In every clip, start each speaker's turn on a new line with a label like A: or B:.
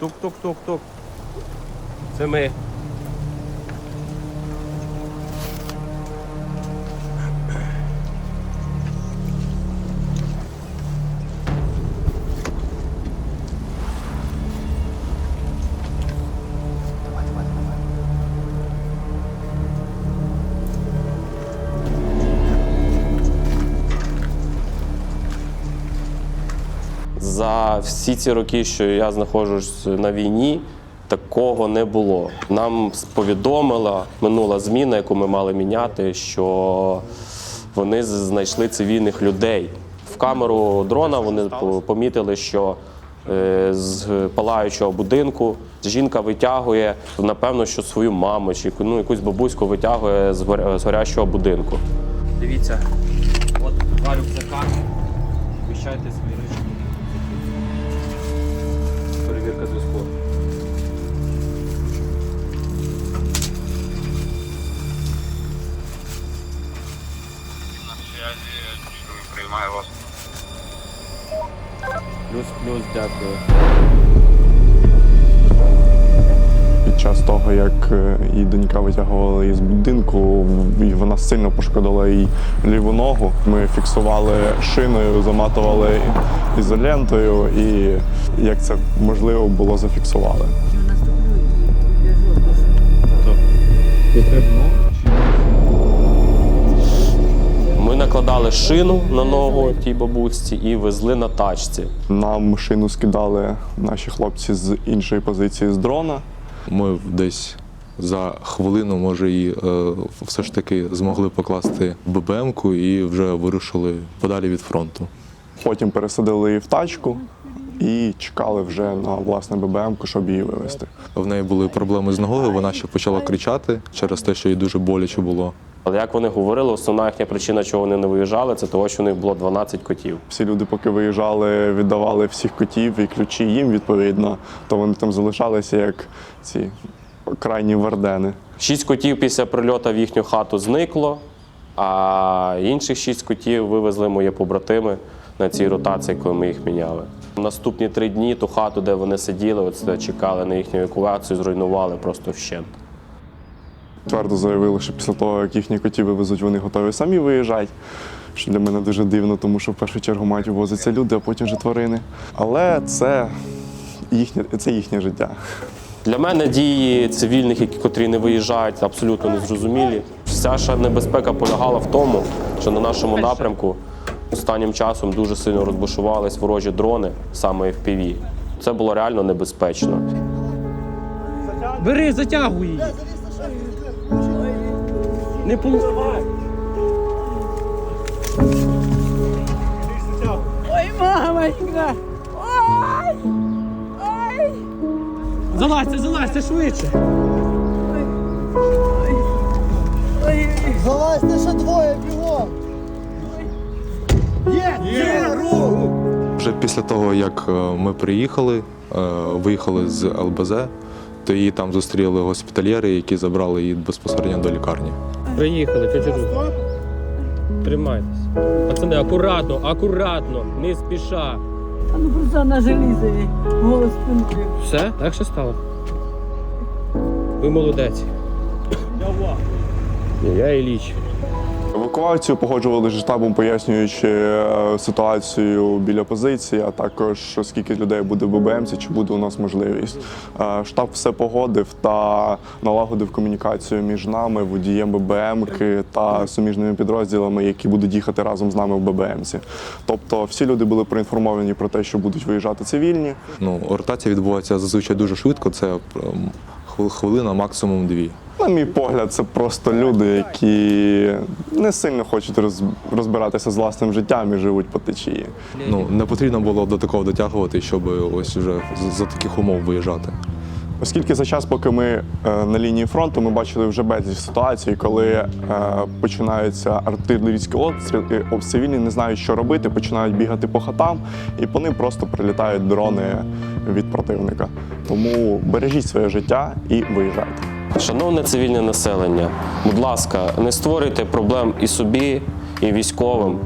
A: Тук-тук-тук-тук. Це ми. За всі ці роки, що я знаходжусь на війні, такого не було. Нам повідомила минула зміна, яку ми мали міняти, що вони знайшли цивільних людей. В камеру дрона вони помітили, що е, з палаючого будинку жінка витягує, напевно, що свою маму чи ну, якусь бабуську витягує з горя- з горящого будинку. Дивіться, от два рюкзака. Вміщайте свої
B: связи, приймаю вас.
A: Плюс-плюс, дякую.
C: Під час того, як е, її донька витягувала її з будинку, вона сильно пошкодила їй ліву ногу. Ми фіксували шиною, заматували ізолентою, і як це можливо було, зафіксували.
A: Ми накладали шину на ногу тій бабусці і везли на тачці.
C: Нам шину скидали наші хлопці з іншої позиції з дрона.
D: Ми десь за хвилину, може, і е, все ж таки змогли покласти ББМ-ку і вже вирушили подалі від фронту.
C: Потім пересадили її в тачку і чекали вже на власне ББМ, щоб її вивезти.
D: В неї були проблеми з ногою, вона ще почала кричати через те, що їй дуже боляче було.
A: Але як вони говорили, основна їхня причина, чого вони не виїжджали, це того, що у них було 12 котів.
C: Всі люди, поки виїжджали, віддавали всіх котів і ключі їм відповідно, то вони там залишалися як ці крайні вардени.
A: Шість котів після прильоту в їхню хату зникло, а інших шість котів вивезли мої побратими на цій ротації, коли ми їх міняли. Наступні три дні ту хату, де вони сиділи, от чекали на їхню евакуацію, зруйнували просто вщент.
C: Твердо заявили, що після того, як їхні котів вивезуть, вони готові самі виїжджати. Що для мене дуже дивно, тому що в першу чергу мають возиться люди, а потім вже тварини. Але це їхнє, це їхнє життя.
A: Для мене дії цивільних, які котрі не виїжджають, абсолютно незрозумілі. Вся ж небезпека полягала в тому, що на нашому напрямку останнім часом дуже сильно розбушувались ворожі дрони, саме FPV. Це було реально небезпечно.
E: Бери, затягуй її. Не полу...
F: Ой, мамочка! Ой! Ой!
E: Залазьте, залазьте швидше.
F: Ой!
G: Залазьте ще двоє бігом!
D: Вже після того, як е, ми приїхали, е, виїхали з ЛБЗ, то її там зустріли госпітальєри, які забрали її безпосередньо до лікарні.
E: Приїхали, чуть-чуть. Тримайтесь. Пацани, акуратно, акуратно, не спіша.
F: А ну просто на желізові голос спинки.
E: Все, легше стало. Ви молодець. Я і ліч.
C: Евакуацію погоджували зі штабом, пояснюючи е, ситуацію біля позиції, а також скільки людей буде в ББМці, чи буде у нас можливість. Е, Штаб все погодив та налагодив комунікацію між нами, водієм ББМки та суміжними підрозділами, які будуть їхати разом з нами в ББМці. Тобто всі люди були проінформовані про те, що будуть виїжджати цивільні.
D: Ну, ротація відбувається зазвичай дуже швидко, це ем, хвилина, максимум дві.
C: На мій погляд, це просто люди, які не сильно хочуть розбиратися з власним життям і живуть по течії.
D: Ну, не потрібно було до такого дотягувати, щоб ось вже за таких умов виїжджати.
C: Оскільки за час, поки ми е, на лінії фронту, ми бачили вже безліч ситуацій, коли е, починаються артилерійські обстріли, об- цивільні не знають, що робити, починають бігати по хатам, і по ним просто прилітають дрони від противника. Тому бережіть своє життя і виїжджайте.
A: Шановне цивільне населення, будь ласка, не створюйте проблем і собі, і військовим.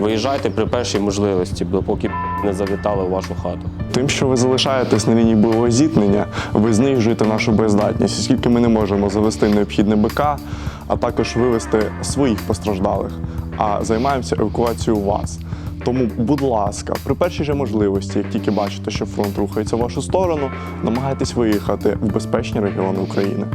A: Виїжджайте при першій можливості, допоки не завітали у вашу хату.
C: Тим, що ви залишаєтесь на лінії бойового зіткнення, ви знижуєте нашу боєздатність, оскільки ми не можемо завести необхідне БК, а також вивести своїх постраждалих, а займаємося евакуацією вас. Тому, будь ласка, при першій же можливості, як тільки бачите, що фронт рухається в вашу сторону, намагайтесь виїхати в безпечні регіони України.